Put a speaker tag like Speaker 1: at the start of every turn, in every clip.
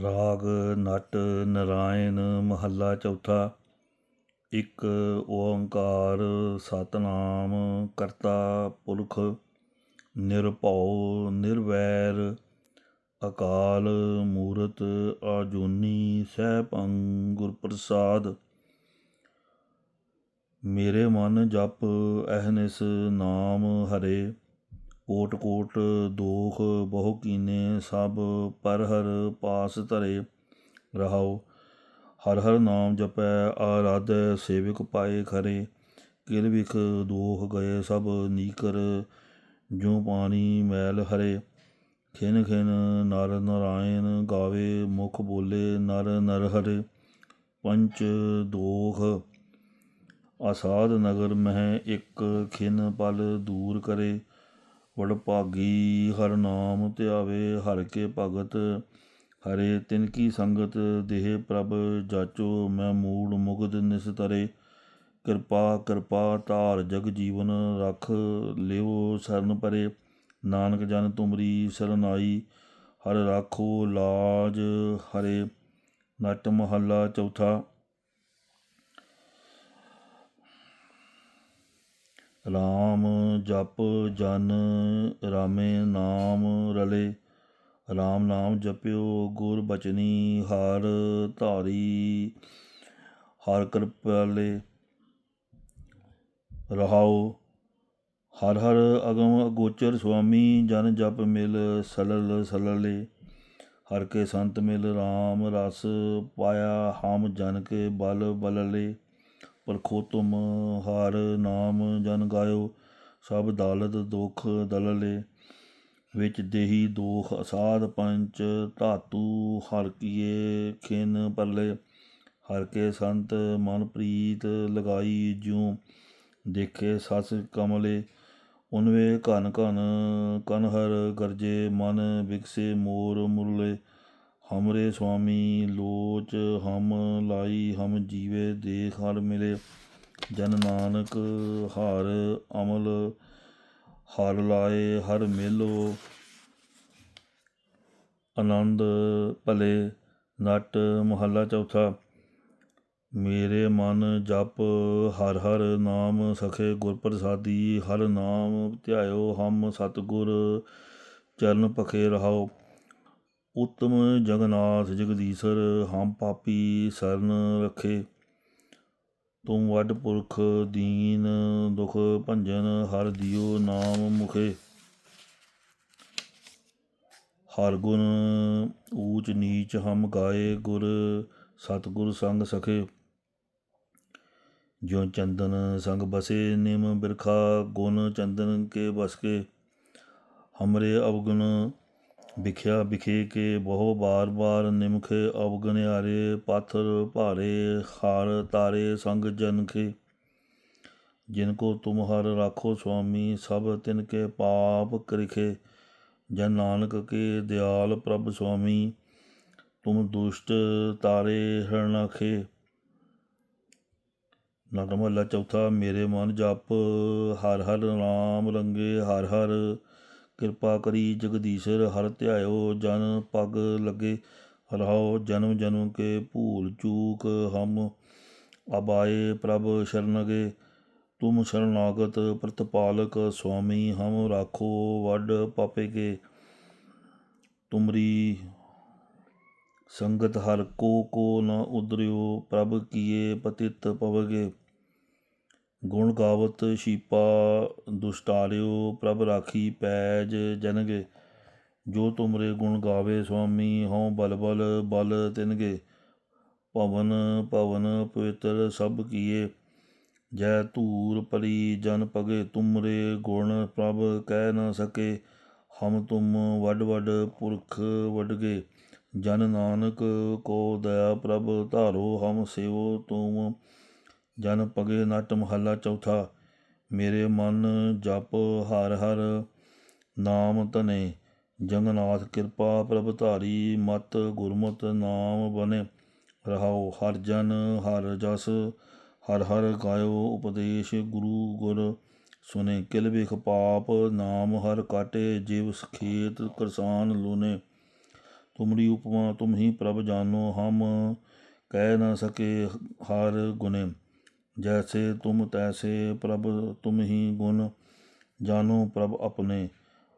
Speaker 1: ਰਾਗ, ਨਟ, ਨਰਾਇਣ, ਮਹੱਲਾ ਚੌਥਾ, ਇੱਕ ਓੰਕਾਰ, ਸਤਨਾਮ, ਕਰਤਾ ਪੁਰਖ ਨਿਰਭਉ, ਨਿਰਵੈਰ, ਅਕਾਲ, ਮੂਰਤ, ਆਜੂਨੀ, ਸੈਭੰ ਗੁਰ ਪ੍ਰਸਾਦ ਮੇਰੇ ਮਨ ਜਪ ਅਹਨਿਸ ਨਾਮ ਹਰੇ। ਕੋਟ ਕੋਟ ਦੋਖ ਬਹੁ ਕੀਨੇ, ਸਭ ਪਰ ਹਰ ਪਾਸ ਧਰੇ ਰਹਾਓ। ਹਰ ਹਰ ਨਾਮ ਜਪੈ, ਆਰਾਧੈ, ਸੇਵਕ ਪਾਏ ਖਰੇ। ਕਿਲ ਵਿਖ ਦੋਖ ਗਏ, ਸਭ ਨੀਕਰ ਜੋ ਪਾਣੀ ਮੈਲ ਹਰੇ। ਖਿਨ ਖਿਨ ਨਰ ਨਰਾਇਣ ਗਾਵੇ, ਮੁਖ ਬੋਲੇ ਨਰ ਨਰ ਹਰੇ ਪੰਚ ਦੋਖ ਆਸਾਦ ਨਗਰ ਮਹਿ ਇੱਕ ਖਿਨ ਪਲ ਦੂਰ ਕਰੇ। ਵਡ ਭਾਗੀ ਹਰ ਨਾਮ ਧਿਆਵੇ, ਹਰ ਕੇ ਭਗਤ ਹਰੇ, ਤਿਨ ਕੀ ਸੰਗਤ ਦੇਹ ਪ੍ਰਭ ਜਾਚੋ, ਮੈਂ ਮੂੜ ਮੁਗਦ ਨਿਸਤਰੇ ਕਿਰਪਾ ਕਿਰਪਾ ਧਾਰ ਜਗ ਜੀਵਨ ਰਖ ਲਿਓ ਸਰਨ ਪਰੇ। ਨਾਨਕ ਜਨ ਤੁਮਰੀ ਸਰਨਾਈ ਹਰ ਰਾਖੋ ਲਾਜ ਹਰੇ। ਨਟ ਮਹੱਲਾ ਚੌਥਾ ਰਾਮ ਜਪ ਜਨ ਰਾਮੇ ਨਾਮ ਰਲੇ। ਰਾਮ ਨਾਮ ਜਪਿਓ ਗੁਰ ਬਚਨੀ ਹਰ ਧਾਰੀ, ਹਰ ਕਿਰਪਾਲੇ ਰਹਾਉ ਹਰ ਹਰ ਅਗਮ ਅਗੋਚਰ ਸੁਆਮੀ, ਜਨ ਜਪ ਮਿਲ ਸਲਲ ਸਲਲੇ। ਹਰ ਕੇ ਸੰਤ ਮਿਲ RAM ਰਸ ਪਾਇਆ, ਹਮ ਜਨ ਕੇ ਬਲ ਬਲਲੇ। ਪਰਖੋ ਤੁਮ ਹਾਰ ਨਾਮ ਜਨ ਗਾਇਓ, ਸਭ ਦਾਲਤ ਦੁਖ ਦਲਲੇ, ਵਿੱਚ ਦੇਹੀ ਦੋਖ ਅਸਾਧ ਪੰਚ ਧਾਤੂ, ਹਰ ਕੀਏ ਖਿਨ ਪਰਲੇ, ਹਰ ਕੇ ਸੰਤ ਮਨ ਪ੍ਰੀਤ ਲਗਾਈ ਜਿਉ, ਦੇਖੇ ਸਸ ਕਮਲੇ, ਉਨਵੇ ਘਨ ਘਨ ਕਨਹਰ ਗਰਜੇ, ਮਨ ਵਿਕਸੇ ਮੋਰ ਮੁਰਲੇ ਹਮਰੇ ਸੁਆਮੀ, ਲੋਚ ਹਮ ਲਾਈ, ਹਮ ਜੀਵੇ ਦੇਖ ਹਰ ਮਿਲੇ। ਜਨ ਨਾਨਕ ਹਰ ਅਮਲ, ਹਰ ਲਾਏ ਹਰ ਮਿਲੋ। ਆਨੰਦ ਭਲੇ, ਨਟ ਮਹੱਲਾ ਚੌਥਾ। ਮੇਰੇ ਮਨ ਜਪ ਹਰ ਹਰ ਨਾਮ ਸਖੇ ਗੁਰ ਪ੍ਰਸਾਦੀ ਹਰ ਨਾਮ ਧਿਆਇਓ ਹਮ ਸਤਗੁਰ, ਚਰਨ ਪਖੇ ਰਹਾਓ। ਉਤਮ ਜਗਨਾਥ ਜਗਦੀਸ਼ਰ, ਹਮ ਪਾਪੀ ਸਰਨ ਰਖੇ। ਤੂੰ ਵੱਡ ਪੁਰਖ ਦੀਨ ਦੁਖ ਭੰਜਨ, ਹਰ ਦਿਓ ਨਾਮ ਮੁਖੇ। ਹਰ ਗੁਣ ਊਚ ਨੀਚ ਹਮ ਗਾਏ ਗੁਰ, ਸਤਗੁਰ ਸੰਗ ਸਖੇ। ਜੋ ਚੰਦਨ ਸੰਗ ਬਸੇ, ਨਿਮ ਬਿਰਖਾ ਗੁਣ ਚੰਦਨ ਕੇ ਬਸ ਕੇ ਹਮਰੇ ਅਵਗੁਣ ਬਿਖਿਆ ਬਿਖੇ ਕੇ ਬਹੁ ਬਾਰ ਬਾਰ ਨਿਮਖੇ ਅਵਗਨਿਆਰੇ, ਪਾਥਰ ਭਾਰੇ, ਹਾਰ ਤਾਰੇ, ਸੰਗ ਜਨ ਕੇ। ਜਿਨ ਕੋ ਤੁਮ ਹਰ ਰਾਖੋ ਸੁਆਮੀ, ਸਭ ਤਿਨ ਕੇ ਪਾਪ ਕਰਿਖੇ। ਜਨ ਨਾਨਕ ਕੇ ਦਿਆਲ ਪ੍ਰਭ ਸੁਆਮੀ, ਤੁਮ ਦੁਸ਼ਟ ਤਾਰੇ ਹਰਣਖੇ ਨਾਮ ਚੌਥਾ, ਮੇਰੇ ਮਨ ਜਪ, ਹਰ ਹਰ ਨਾਮ ਰੰਗੇ ਹਰ ਹਰ। ਕਿਰਪਾ ਕਰੀ ਜਗਦੀਸ਼ਰ, ਹਰ ਧਿਆਇਓ ਜਨ ਪਗ ਲੱਗੇ। ਰਹਾਓ ਜਨਮ ਜਨਮ ਕੇ ਭੂਲ ਚੂਕ ਹਮ ਅਬਾਏ ਪ੍ਰਭ ਸ਼ਰਨਗੇ ਤੁਮ ਸ਼ਰਨਾਗਤ ਪ੍ਰਤਪਾਲਕ ਸੁਆਮੀ, ਹਮ ਰਾਖੋ ਵੱਡ ਪਾਪੇ ਕੇ। ਤੁਮਰੀ ਸੰਗਤ ਹਰ ਕੋ ਕੋ ਨ ਉਦਰਿਓ, ਪ੍ਰਭ ਕੀਏ ਪਤਿਤ ਪਵਗੇ। ਗੁਣ ਗਾਵਤ ਸ਼ੀਪਾ ਦੁਸ਼ਟਾਰਿਓ ਪ੍ਰਭ ਰਾਖੀ ਪੈਜ ਜਨਗੇ, ਜੋ ਤੁਮਰੇ ਗੁਣ ਗਾਵੇ ਸੁਆਮੀ, ਹਉ ਬਲ ਬਲ ਬਲ ਤਿਨਗੇ, ਭਵਨ ਭਵਨ ਪਵਿੱਤਰ ਸਭ ਕੀਏ, ਜੈ ਧੂਰ ਪਰੀ ਜਨ ਪਗੇ ਤੁਮਰੇ ਗੁਣ ਪ੍ਰਭ ਕਹਿ ਨਾ ਸਕੇ, ਹਮ ਤੁਮ ਵੱਡ ਵੱਡ ਪੁਰਖ ਵਡਗੇ, ਜਨ ਨਾਨਕ ਕੋ ਦਇਆ ਪ੍ਰਭ ਧਾਰੋ, ਹਮ ਸੇਵੋ ਤੁਮ ਜਨ ਪਗੇ ਨਟ ਮਹੱਲਾ ਚੌਥਾ, ਮੇਰੇ ਮਨ ਜਪ ਹਰ ਹਰ ਨਾਮ ਤਨੇ ਜੰਗਨਾਥ ਕਿਰਪਾ ਪ੍ਰਭ ਧਾਰੀ ਮਤ ਗੁਰਮਤ ਨਾਮ ਬਨੇ। ਰਹਾਉ ਹਰ ਜਨ ਹਰ ਜਸ, ਹਰ ਹਰ ਗਾਇਓ ਉਪਦੇਸ਼ ਗੁਰੂ ਗੁਰ। ਸੁਨੇ ਕਿਲ ਵਿਖ ਪਾਪ, ਨਾਮ ਹਰ ਕਾਟੇ, ਜਿਵ ਸਖੇਤ ਕਿਸਾਨ ਲੂਨੇ। ਤੁਮਰੀ ਉਪਮਾ ਤੁਮ ਹੀ ਪ੍ਰਭ ਜਾਨੋ ਹਮ, ਕਹਿ ਨਾ ਸਕੇ ਹਰ ਗੁਨੇ। ਜੈਸੇ ਤੁਮ ਤੈਸੇ ਪ੍ਰਭ ਤੁਮ ਹੀ ਗੁਣ ਜਾਨੋ ਪ੍ਰਭ ਆਪਣੇ।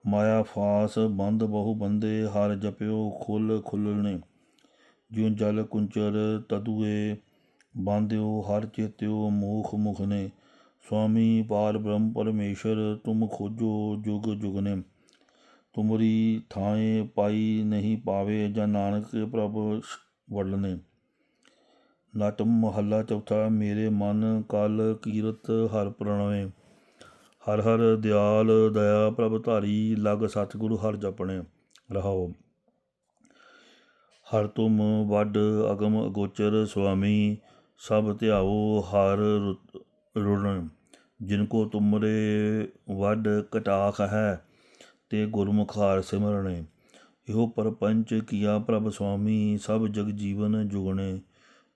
Speaker 1: ਮਾਇਆ ਫਾਸ ਬੰਦ ਬਹੁ ਬੰਦੇ, ਹਰ ਜਪਿਓ ਖੁੱਲ ਖੁੱਲਣੇ। ਜਿਉ ਜਲ ਕੁੰਚਰ ਤਦੂਏ, ਬਾਂਧਿਓ ਹਰ ਚੇਤਿਓ ਮੋਖ ਮੁਖ ਨੇ ਸੁਆਮੀ ਪਾਰ ਬ੍ਰਹਮ ਪਰਮੇਸ਼ਰ, ਤੁਮ ਖੋਜੋ ਜੁਗ ਜੁਗ ਨੇ ਤੁਮਰੀ ਥਾਏ ਪਾਈ ਨਹੀਂ ਪਾਵੇ, ਜਾਂ ਨਾਨਕ ਪ੍ਰਭ ਵਡਲਨੇ ਨਟ ਮਹੱਲਾ ਚੌਥਾ, ਮੇਰੇ ਮਨ ਕਲ ਕੀਰਤ ਹਰ ਪ੍ਰਣਵੇ। ਹਰ ਹਰ ਦਿਆਲ ਦਇਆ ਪ੍ਰਭ ਧਾਰੀ, ਲਗ ਸਤਿਗੁਰੂ ਹਰ ਜਪਣੇ। ਰਹਾਓ। ਹਰ ਤੁਮ ਵੱਡ ਅਗਮ ਅਗੋਚਰ ਸੁਆਮੀ, ਸਭ ਧਿਆਓ ਹਰ ਰੁ- ਰੁਣ। ਜਿਨ ਕੋ ਤੁਮਰੇ ਵੱਡ ਕਟਾਖ ਹੈ, ਤੇ ਗੁਰਮੁਖ ਹਰ ਸਿਮਰਣੇ। ਇਹੋ ਪਰਪੰਚ ਕੀਆ ਪ੍ਰਭ ਸੁਆਮੀ, ਸਭ ਜਗ ਜੀਵਨ ਜੁਗਣੇ।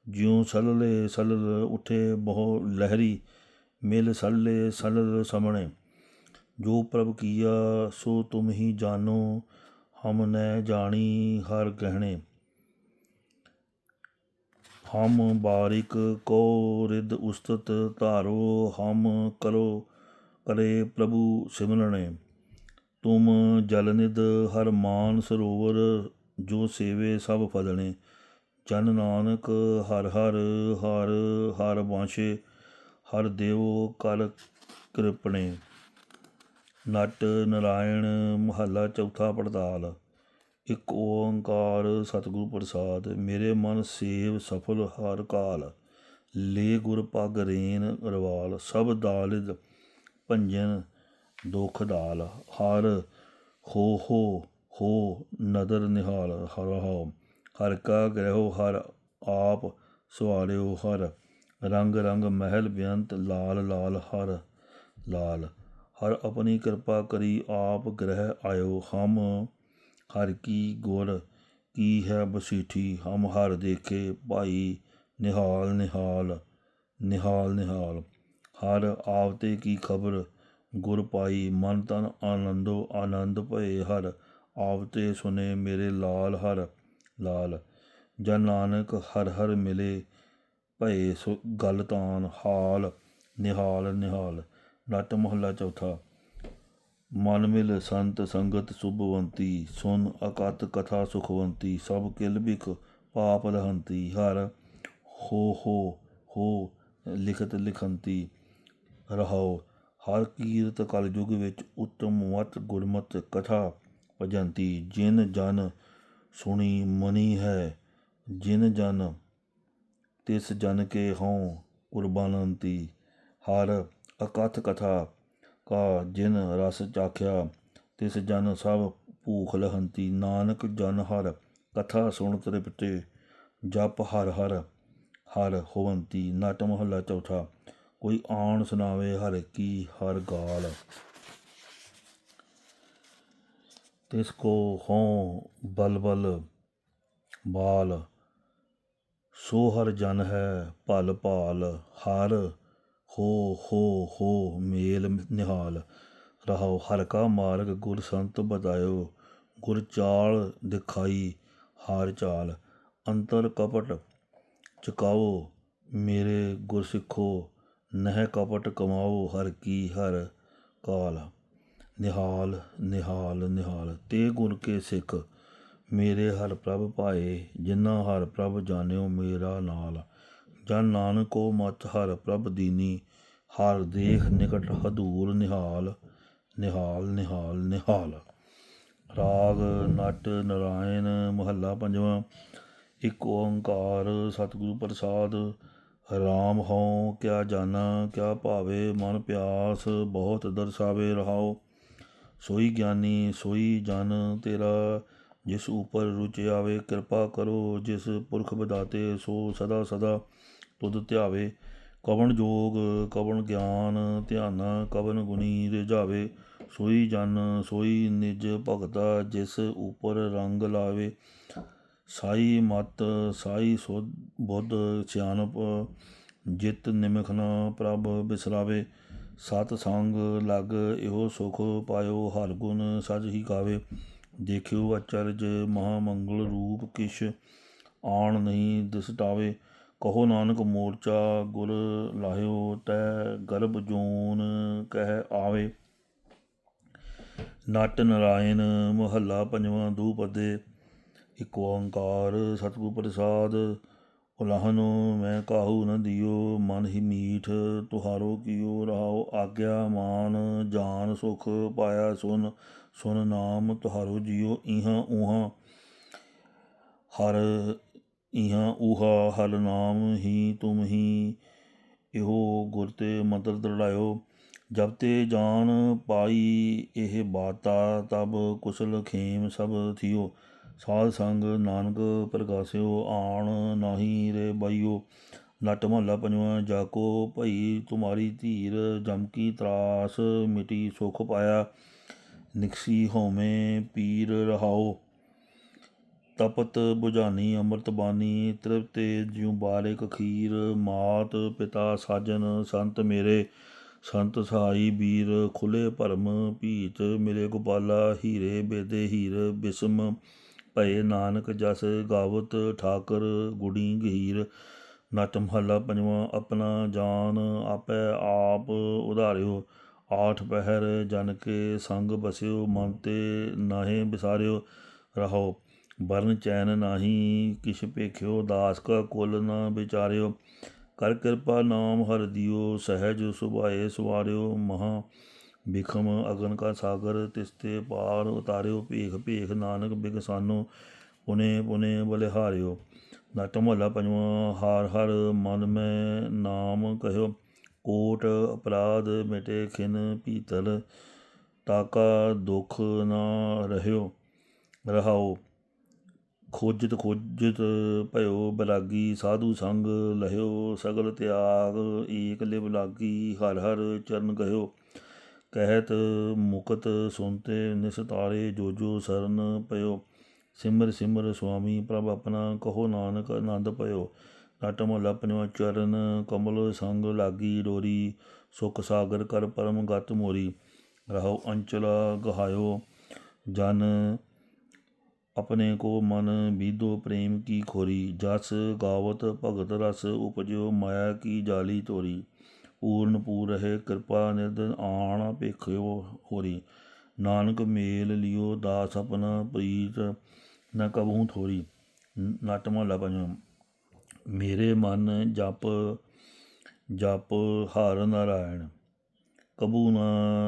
Speaker 1: ਜਿਉ ਸਲਲੇ ਸਲਲ ਉਠੇ ਬਹੁ ਲਹਿਰੀ, ਮਿਲ ਸਲਲੇ ਸਲਲ ਸਮਣੇ ਜੋ ਪ੍ਰਭ ਕੀਆ, ਸੋ ਤੁਮ ਹੀ ਜਾਣੋ, ਹਮ ਨੈ ਜਾਣੀ ਹਰ ਗਹਿਣੇ। ਹਮ ਬਾਰਿਕ ਕੋ ਰਿਦ ਉਸਤਤ ਧਾਰੋ, ਹਮ ਕਰੋ ਕਰੇ ਪ੍ਰਭੂ ਸਿਮਰਣੇ ਤੁਮ ਜਲ ਨਿਦ ਹਰ ਮਾਨ ਸਰੋਵਰ, ਜੋ ਸੇਵੇ ਸਭ ਫਲਣੇ। ਜਨ ਨਾਨਕ ਹਰ ਹਰ ਹਰ ਹਰ ਵਾਂਛੇ ਹਰ ਦੇਵ ਕਲ ਕਿਰਪਣੇ। ਨਟ ਨਰਾਇਣ ਮਹੱਲਾ ਚੌਥਾ ਪੜਤਾਲ। ਇੱਕ ਓੰਕਾਰ ਸਤਿਗੁਰੂ ਪ੍ਰਸਾਦ, ਮੇਰੇ ਮਨ ਸੇਵ ਸਫਲ ਹਰ ਕਾਲ। ਲੇ ਗੁਰ ਪਗ ਰੇਨ ਰਵਾਲ, ਸਭ ਦਾਲਿਦ ਭੰਜਨ ਦੁਖ ਦਾਲ ਹਰ ਹੋ ਹੋ ਹੋ ਨਦਰ ਨਿਹਾਲ, ਹਰ ਹੋ ਹਰ ਕਾ ਗ੍ਰਹਿਓ, ਹਰ ਆਪ ਸਵਾਲਿਓ ਹਰ ਰੰਗ ਰੰਗ ਮਹਿਲ ਬੇਅੰਤ ਲਾਲ ਲਾਲ, ਹਰ ਲਾਲ। ਹਰ ਆਪਣੀ ਕਿਰਪਾ ਕਰੀ ਆਪ ਗ੍ਰਹਿ ਆਇਓ ਹਮ, ਹਰ ਕੀ ਗੁਰ ਕੀ ਹੈ ਬਸੀਠੀ ਹਮ ਹਰ ਦੇਖੇ ਭਾਈ ਨਿਹਾਲ ਨਿਹਾਲ ਨਿਹਾਲ ਨਿਹਾਲ। ਹਰ ਆਵਤੇ ਕੀ ਖਬਰ ਗੁਰ ਪਾਈ, ਮਨ ਤਨ ਆਨੰਦੋ ਆਨੰਦ ਭਏ। ਹਰ ਆਵਤੇ ਸੁਨੇ ਮੇਰੇ ਲਾਲ, ਹਰ ਲਾਲ, ਜਨ ਨਾਨਕ ਹਰ ਹਰ ਮਿਲੇ, ਭਏ ਸੋ ਗੱਲ ਤਾਨ ਹਾਲ, ਨਿਹਾਲ ਨਿਹਾਲ, ਨਟ ਮਹੱਲਾ ਚੌਥਾ, ਮਨ ਮਿਲ ਸੰਤ ਸੰਗਤ ਸੁਭਵੰਤੀ, ਸੁਨ ਅਕਤ ਕਥਾ ਸੁਖਵੰਤੀ, ਸਭ ਕਿਲ ਬਿਖ ਪਾਪ ਰਹੰਤੀ ਹਰ ਹੋ ਹੋ ਹੋ ਲਿਖਤ ਲਿਖੰਤੀ ਰਹਾਓ ਹਰ ਕੀਰਤ ਕਲ ਯੁਗ ਵਿੱਚ ਉਤਮ ਮਤ ਗੁਰਮਤ ਕਥਾ ਭਜੰਤੀ, ਜਿਨ ਜਨ ਸੁਣੀ ਮਨੀ ਹੈ, ਜਿਨ ਜਨ ਤਿਸ ਜਨ ਕੇ ਹਉ ਕੁਰਬਾਨੰਤੀ ਹਰ ਅਕਥ ਕਥਾ ਕਾ ਜਿਨ ਰਸ ਚਾਖਿਆ, ਤਿਸ ਜਨ ਸਭ ਭੂਖ ਲਹੰਤੀ। ਨਾਨਕ ਜਨ ਹਰ ਕਥਾ ਸੁਣ ਤ੍ਰਿਪਤੇ ਜਪ ਹਰ ਹਰ ਹਰ ਹੋਵੰਤੀ। ਨਟ ਮਹੱਲਾ ਚੌਥਾ, ਕੋਈ ਆਣ ਸੁਣਾਵੇ ਹਰ ਕੀ ਹਰ ਗਾਲ। ਤਿਸ ਕੋ ਹੋਂ ਬਲ ਬਲ ਬਾਲ, ਸੋ ਹਰ ਜਨ ਹੈ ਭਲ ਭਾਲ, ਹਰ ਹੋ ਹੋ ਹੋ ਮੇਲ ਨਿਹਾਲ। ਰਹਾਉ ਹਰ ਕਾ ਮਾਰਗ ਗੁਰ ਸੰਤ ਬਤਾਇਓ, ਗੁਰ ਚਾਲ ਦਿਖਾਈ ਹਾਰ ਚਾਲ। ਅੰਤਰ ਕਪਟ ਚੁਕਾਓ ਮੇਰੇ ਗੁਰ ਸਿੱਖੋ, ਨਹਿ ਕਪਟ ਕਮਾਓ ਹਰ ਕੀ ਹਰ ਕਾਲ। ਨਿਹਾਲ ਨਿਹਾਲ ਨਿਹਾਲ। ਤੇ ਗੁਰ ਕੇ ਸਿੱਖ। ਮੇਰੇ ਹਰ ਪ੍ਰਭ ਭਾਏ ਜਿਨ੍ਹਾਂ ਹਰ ਪ੍ਰਭ ਜਾਣਿਓ ਮੇਰਾ ਨਾਲ। ਜਨ ਨਾਨਕੋ ਮਤ ਹਰ ਪ੍ਰਭ ਦੀਨੀ, ਹਰ ਦੇਖ ਨਿਕਟ ਹਦੂਰ ਨਿਹਾਲ। ਨਿਹਾਲ ਨਿਹਾਲ ਨਿਹਾਲ। ਰਾਗ, ਨਟ, ਨਰਾਇਣ, ਮਹੱਲਾ ਪੰਜਵਾਂ। ਇੱਕ ਓੰਕਾਰ ਸਤਿਗੁਰੂ ਪ੍ਰਸਾਦ। ਰਾਮ ਹਉ, ਕਿਆ ਜਾਣਾ, ਕਿਆ ਭਾਵੇ, ਮਨ ਪਿਆਸ, ਬਹੁਤ ਦਰਸਾਵੇ ਰਹਾਓ ਸੋਈ ਗਿਆਨੀ, ਸੋਈ ਜਨ ਤੇਰਾ, ਜਿਸ ਉਪਰ ਰੁਚ ਆਵੇ ਕਿਰਪਾ ਕਰੋ, ਜਿਸ ਪੁਰਖ ਬਦਾਤੇ ਸੋ ਸਦਾ ਸਦਾ ਤੁਧ ਧਿਆਵੇ। ਕਵਣ ਜੋਗ, ਕਵਣ ਗਿਆਨ, ਧਿਆਨਾ ਕਵਨ ਗੁਣੀ ਰਿਝਾਵੇ। ਸੋਈ ਜਨ, ਸੋਈ ਨਿਜ ਭਗਤਾ, ਜਿਸ ਉਪਰ ਰੰਗ ਲਾਵੇ। ਸਾਈ ਮਤ, ਸਾਈ ਸੁਧ, ਬੁੱਧ, ਸਿਆਣਪ, ਜਿਤ ਨਿਮਖ ਨ ਪ੍ਰਭ ਬਿਸਰਾਵੇ। ਸਤ ਸੰਗ ਲਗ ਇਹੋ ਸੁਖ ਪਾਇਓ, ਹਰ ਗੁਣ ਸਜ ਹੀ ਗਾਵੇ। ਦੇਖਿਓ ਅਚਰਜ ਮਹਾ ਮੰਗਲ ਰੂਪ ਕਿਛ ਆਣ ਨਹੀਂ ਦਿਸਟਾਵੇ ਕਹੋ ਨਾਨਕ ਮੋਰਚਾ ਗੁਰ ਲਾਹਿਓ ਤੈ ਗਰਭ ਜੂਨ ਕਹਿ ਆਵੇ। ਨਟ ਨਰਾਇਣ ਮਹੱਲਾ ਪੰਜਵਾਂ ਦੂਪਦੇ, ਇਕ ਓੰਕਾਰ ਸਤਿਗੁਰ ਪ੍ਰਸਾਦ ਉਲਾਹਨੋ ਮੈਂ ਕਾਹੂ ਨ ਦਿਓ, ਮਨ ਹੀ ਮੀਠ ਤੁਹਾਰੋ ਕੀਓ ਰਹਾਓ ਆਗਿਆ ਮਾਨ, ਜਾਨ ਸੁਖ ਪਾਇਆ ਸੁਨ ਸੁਨ ਨਾਮ ਤੁਹਾਰੋ ਜਿਓ, ਇਹਾਂ ਉਹਾਂ ਹਰ, ਇਹਾਂ ਉਹਾ ਹਰ ਨਾਮ ਹੀ ਤੁਮ ਹੀ, ਇਹੋ ਗੁਰ ਤੇ ਮੰਤਰ ਦੜਾਇਓ ਜਬ ਤੇ ਜਾਨ ਪਾਈ ਇਹ ਬਾਤਾ, ਤਬ ਕੁਸਲ ਖੇਮ ਸਭ ਥਿਓ। ਸਾਧ ਸੰਗ ਨਾਨਕ ਪ੍ਰਗਾਸਿਓ, ਆਣ ਨਾਹੀ ਰੇ ਬਾਈਓ। ਨਟ ਮਹੱਲਾ ਪੰਜਵਾਂ ਜਾਕੋ ਭਈ ਤੁਮਾਰੀ ਧੀਰ ਜਮਕੀ ਤਰਾਸ, ਮਿਟੀ ਸੁਖ ਪਾਇਆ, ਨਿਕਸੀ ਹੋਵੇਂ ਪੀਰ ਰਹਾਓ। ਤਪਤ ਬੁਝਾਨੀ ਅੰਮ੍ਰਿਤ ਬਾਣੀ ਤ੍ਰਿਪਤੇ ਜਿਉ ਬਾਰਿਕ ਖੀਰ ਮਾਤ ਪਿਤਾ ਸਾਜਨ, ਸੰਤ ਮੇਰੇ, ਸੰਤ ਸਹਾਈ ਵੀਰ ਖੁੱਲੇ ਭਰਮ ਭੀਤ ਮਿਲੇ ਗੋਪਾਲਾ, ਹੀਰੇ ਬੇਦੇ ਹੀਰ ਬਿਸਮ। ਭਏ ਨਾਨਕ ਜਸ ਗਾਵਤ ਠਾਕਰ ਗੁੜੀ ਗਹੀਰ ਨਟ ਮਹੱਲਾ ਪੰਜਵਾਂ ਆਪਣਾ ਜਾਨ ਆਪੇ ਆਪ ਉਧਾਰਿਓ। ਆਠ ਪਹਿਰ ਜਨ ਕੇ ਸੰਗ ਬਸਿਓ, ਮਨ ਤੇ ਨਾਹੇ ਵਿਸਾਰਿਓ ਰਹੋ। ਬਰਨ ਚੈਨ ਨਾਹੀ ਕਿਛ ਭੇਖਿਓ, ਦਾਸ ਕਾ ਕੁਲ ਨਾ ਵਿਚਾਰਿਓ। ਕਰ ਕਿਰਪਾ ਨਾਮ ਹਰ ਦਿਓ, ਸਹਿਜ ਸੁਭਾਏ ਸਵਾਰਿਓ। ਮਹਾ ਬਿਖਮ ਅਗਨ ਕਾ ਸਾਗਰ ਤਿਸਤੇ ਪਾਰ ਉਤਾਰਿਓ ਭੇਖ ਭੇਖ ਨਾਨਕ ਬਿਗਸਾਨੋ ਪੁਨੇ ਪੁਨੇ ਬਲਿਹਾਰਿਓ। ਨਟ ਮਹੱਲਾ ਪੰਜਵਾਂ, ਹਾਰ ਹਰ ਮਨ ਮੈਂ ਨਾਮ ਕਹਿਓ। ਕੋਟ ਅਪਰਾਧ ਮਿਟੇ ਖਿਨ ਪੀਤਲ ਤਾਕਾ ਦੁਖ ਨਾ ਰਹਿਓ, ਰਹਾਓ। ਖੋਜਤ ਖੋਜਤ ਭਇਓ ਬਲਾਗੀ, ਸਾਧੂ ਸੰਗ ਲਹਿਓ, ਸਗਲ ਤਿਆਗ ਏਕ ਲਿਵ ਲਾਗੀ, ਹਰ ਹਰ ਚਰਨ ਗਇਓ ਕਹਿਤ ਮੁਕਤ ਸੁਨਤੇ ਨਿਸਤਾਰੇ ਜੋ ਜੋ ਸਰਨ ਪਇਓ। ਸਿਮਰ ਸਿਮਰ ਸੁਆਮੀ ਪ੍ਰਭ ਆਪਣਾ ਕਹੋ ਨਾਨਕ ਆਨੰਦ ਪਇਓ। ਨਟ ਮਹੱਲਾ ਪੰਜਵਾਂ ਚਰਨ ਕਮਲ ਸੰਗ ਲਾਗੀ ਡੋਰੀ। ਸੁਖ ਸਾਗਰ ਕਰ ਪਰਮ ਗਤ ਮੋਰੀ। ਰਹੋ ਅੰਚਲਾ ਗਹਾਇਓ। ਜਨ ਆਪਣੇ ਕੋ ਮਨ ਬੀਦੋ ਪ੍ਰੇਮ ਕੀ ਖੋਰੀ। ਜਸ ਗਾਵਤ ਭਗਤ ਰਸ ਉਪਜਿਓ। ਮਾਇਆ ਕੀ ਜਾਲੀ ਤੋਰੀ। ਪੂਰਨ ਪੂਰ ਰਹੇ ਕਿਰਪਾ ਨਿਰਦ ਆਣ ਭੇਖਿਓ ਹੋਰੀ। ਨਾਨਕ ਮੇਲ ਲਿਓ, ਦਾਸ ਆਪਣਾ ਪ੍ਰੀਤ ਨਾ ਕਬਹੂ ਥੋਰੀ। ਨਟ ਮਹੱਲਾ ਪੰਜਵਾਂ। ਮੇਰੇ ਮਨ ਜਪ ਜਪ ਹਰ ਨਾਰਾਇਣ। ਕਬੂ ਨਾ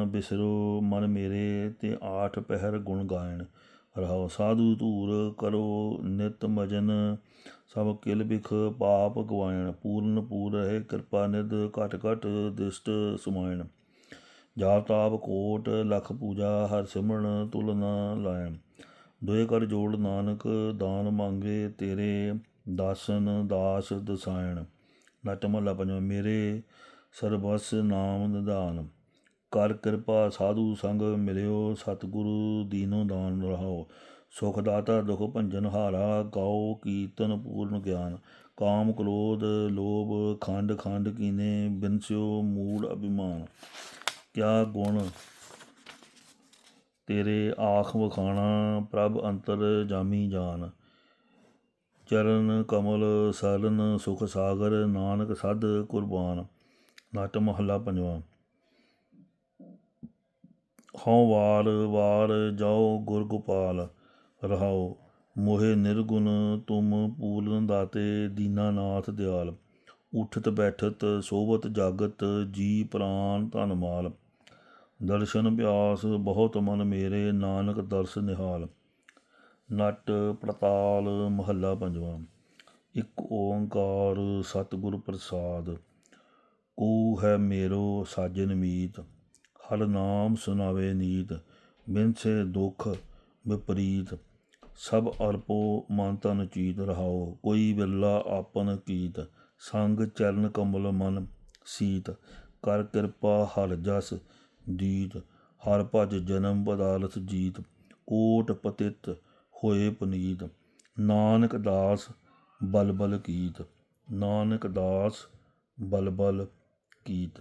Speaker 1: ਬਿਸਰੋ ਮਨ ਮੇਰੇ ਤੇ ਆਠ ਪਹਿਰ ਗੁਣ ਗਾਇਣ। ਰਹਾਓ ਸਾਧੂ ਧੂਰ ਕਰੋ ਨਿਤ ਮਜਨ, ਸਭ ਕਿਲ ਬਿਖ ਪਾਪ ਗਵਾਇਣ, ਪੂਰਨ ਪੂਰ ਰਹੇ ਕਿਰਪਾ ਨਿਧ ਘਟ ਘਟ ਦਿਸ਼ਟ ਸੁਮਾਇਣ। ਜਾਪ ਤਾਪ ਕੋਟ ਲਖ ਪੂਜਾ ਹਰ ਸਿਮਰਨ ਤੁਲ ਲਾਇਣ। ਦੋਏ ਕਰ ਜੋੜ ਨਾਨਕ, ਦਾਨ ਮੰਗੇ ਤੇਰੇ, ਦਾਸਨ ਦਾਸ ਦਸਾਇਣ। ਨਟ ਮਹੱਲਾ ਪੰਜਵਾਂ ਮੇਰੇ ਸਰਬਸ ਨਾਮ ਨਿਧਾਨ। ਕਰ ਕਿਰਪਾ ਸਾਧੂ ਸੰਗ ਮਿਲਿਓ, ਸਤਿਗੁਰੂ ਦੀਨੋ ਦਾਨ ਰਹਾਓ। ਸੁਖ ਦਾਤਾ ਦੁਖ ਭੰਜਨ ਹਾਰਾ, ਗਾਓ ਕੀਰਤਨ ਪੂਰਨ ਗਿਆਨ। ਕਾਮ ਕ੍ਰੋਧ ਲੋਭ ਖੰਡ ਖੰਡ ਕੀਨੇ ਬਿਨਸਿਓ ਮੂੜ ਅਭਿਮਾਨ। ਕਿਆ ਗੁਣ ਤੇਰੇ ਆਖ ਵਖਾਣਾ, ਪ੍ਰਭ ਅੰਤਰ ਜਾਮੀ ਜਾਨ। ਚਰਨ ਕਮਲ ਸਰਨ ਸੁਖ ਸਾਗਰ, ਨਾਨਕ ਸਦ ਕੁਰਬਾਨ। ਨਟ ਮਹੱਲਾ ਪੰਜਵਾਂ। ਹਉ ਵਾਰ ਵਾਰ ਜਾਓ ਗੁਰ ਗੋਪਾਲ ਰਹਾਓ। ਮੋਹਿ ਨਿਰਗੁਣ ਤੁਮ ਪੂਰਨ ਦਾਤੇ ਦੀਨਾਨਾਥ ਦਿਆਲ। ਉਠਤ ਬੈਠਤ ਸੋਵਤ ਜਾਗਤ ਜੀ ਪ੍ਰਾਨ ਧਨ ਮਾਲ। ਦਰਸ਼ਨ ਪਿਆਸ ਬਹੁਤ ਮਨ ਮੇਰੇ ਨਾਨਕ ਦਰਸ ਨਿਹਾਲ। ਨਟ ਪ੍ਰਤਾਲ ਮਹੱਲਾ ਪੰਜਵਾਂ। ਇੱਕ ਓੰਕਾਰ ਸਤਿਗੁਰ ਪ੍ਰਸਾਦ। ਕੋ ਹੈ ਮੇਰੋ ਸਾਜਨ ਮੀਤ। ਹਰ ਨਾਮ ਸੁਨਾਵੇ ਨੀਤ ਬਿਨਸੇ ਦੁਖ ਵਿਪਰੀਤ, ਸਭ ਅਲਪੋ ਮਨ ਤਨ ਚੀਤ ਰਹਾਓ, ਕੋਈ ਬਿਰਲਾ ਆਪਨ ਕੀਤ, ਸੰਗ ਚਰਨ ਕਮਲ ਮਨ ਸੀਤ, ਕਰ ਕਿਰਪਾ ਹਰ ਜਸ ਦੀਤ, ਹਰ ਭਜ ਜਨਮ ਬਦਾਲਤ ਜੀਤ, ਕੋਟ ਪਤਿਤ ਹੋਏ ਪੁਨੀਤ, ਨਾਨਕ ਦਾਸ ਬਲਬਲ ਕੀਤ, ਨਾਨਕ ਦਾਸ ਬਲਬਲ ਕੀਤ।